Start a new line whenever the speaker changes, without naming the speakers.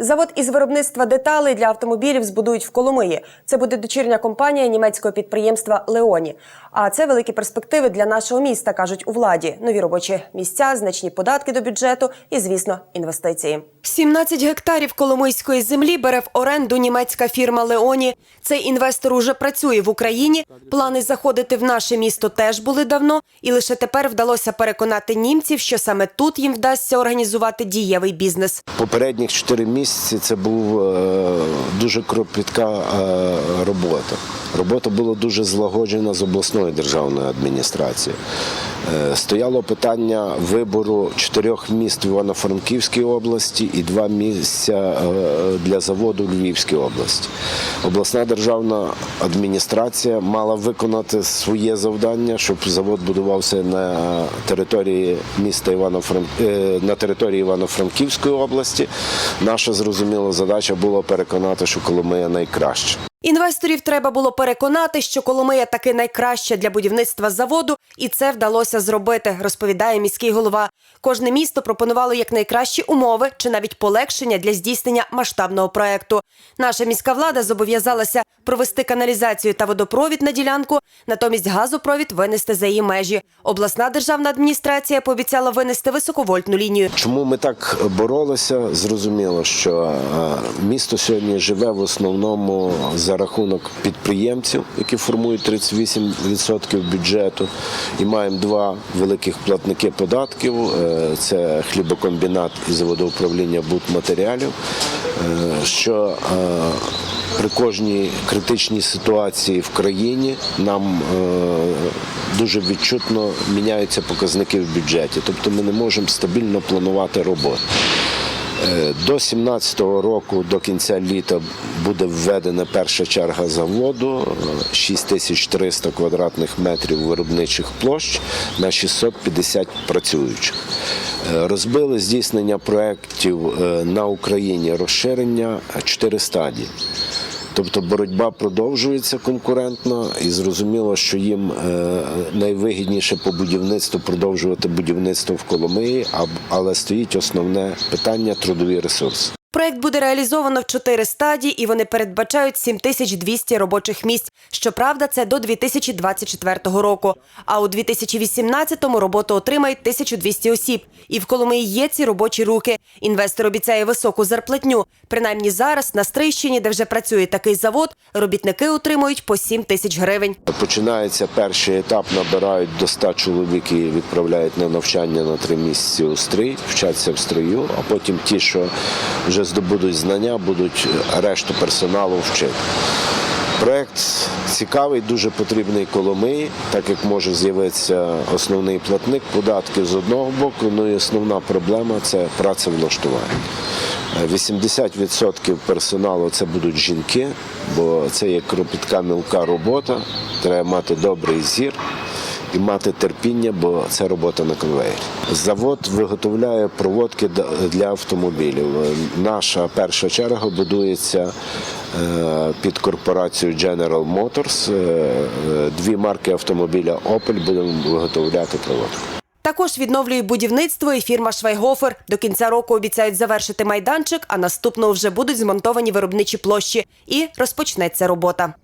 Завод із виробництва деталей для автомобілів збудують в Коломиї. Це буде дочірня компанія німецького підприємства Леоні. А це великі перспективи для нашого міста, кажуть у владі. Нові робочі місця, значні податки до бюджету і, звісно, інвестиції. 17 гектарів коломийської землі бере в оренду німецька фірма Леоні. Цей інвестор уже працює в Україні. Плани заходити в наше місто теж були давно, і лише тепер вдалося переконати німців, що саме тут їм вдасться організувати дієвий бізнес.
Попередніх чотири місяці це був е, дуже кропітка е, робота. Робота була дуже злагоджена з обласною державною адміністрацією. Е, Стояло питання вибору чотирьох міст в Івано-Франківській області і два місця для заводу в Львівській області. Обласна державна адміністрація мала виконати своє завдання, щоб завод будувався на території міста Івано-Франк... е, на території Івано-Франківської області. Наша зрозуміла задача була переконати, що Коломия найкраще.
Інвесторів треба було переконати, що Коломия таки найкраща для будівництва заводу, і це вдалося зробити, розповідає міський голова. Кожне місто пропонувало якнайкращі умови чи навіть полегшення для здійснення масштабного проекту. Наша міська влада зобов'язалася провести каналізацію та водопровід на ділянку, натомість газопровід винести за її межі. Обласна державна адміністрація пообіцяла винести високовольтну лінію.
Чому ми так боролися? Зрозуміло, що е, місто сьогодні живе в основному за рахунок підприємців, які формують 38% бюджету, і маємо два великих платники податків: Е, це хлібокомбінат і заводоуправління будматеріалів. Е, Що е, при кожній критичній ситуації в країні нам дуже відчутно міняються показники в бюджеті, тобто ми не можемо стабільно планувати роботу. Е, До 2017 року, до кінця літа, буде введена перша черга заводу е, 6300 квадратних метрів виробничих площ на 650 працюючих. Е, Розбили здійснення проєктів е, на Україні розширення 4 стадії. Тобто боротьба продовжується конкурентно, і зрозуміло, що їм е, найвигідніше по будівництву продовжувати будівництво в Коломиї, але стоїть основне питання трудові ресурси.
Проект буде реалізовано в чотири стадії, і вони передбачають 7200 робочих місць. Щоправда, це до 2024 року. А у 2018-му роботу отримають 1200 осіб. І в Коломиї є ці робочі руки. Інвестор обіцяє високу зарплатню. Принаймні зараз на Стрийщині, де вже працює такий завод, робітники отримують по 7 тисяч гривень.
Починається перший етап, набирають до 100 чоловік і відправляють на навчання на три місяці у стрій, вчаться в строю, а потім ті, що вже здобудуть знання, будуть решту персоналу вчити. Проект цікавий, дуже потрібний Коломиї, так як може з'явитися основний платник податків з одного боку, ну і основна проблема це працевлаштування. Е, 80% персоналу це будуть жінки, бо це є кропітка мілка робота. Треба мати добрий зір і мати терпіння, бо це робота на конвеєрі. Завод виготовляє проводки для автомобілів. Наша перша черга будується е, під корпорацію General Motors. Е, е, Дві марки автомобіля Opel будемо виготовляти проводку.
Також відновлює будівництво і фірма Швайгофер. До кінця року обіцяють завершити майданчик, а наступного вже будуть змонтовані виробничі площі і розпочнеться робота.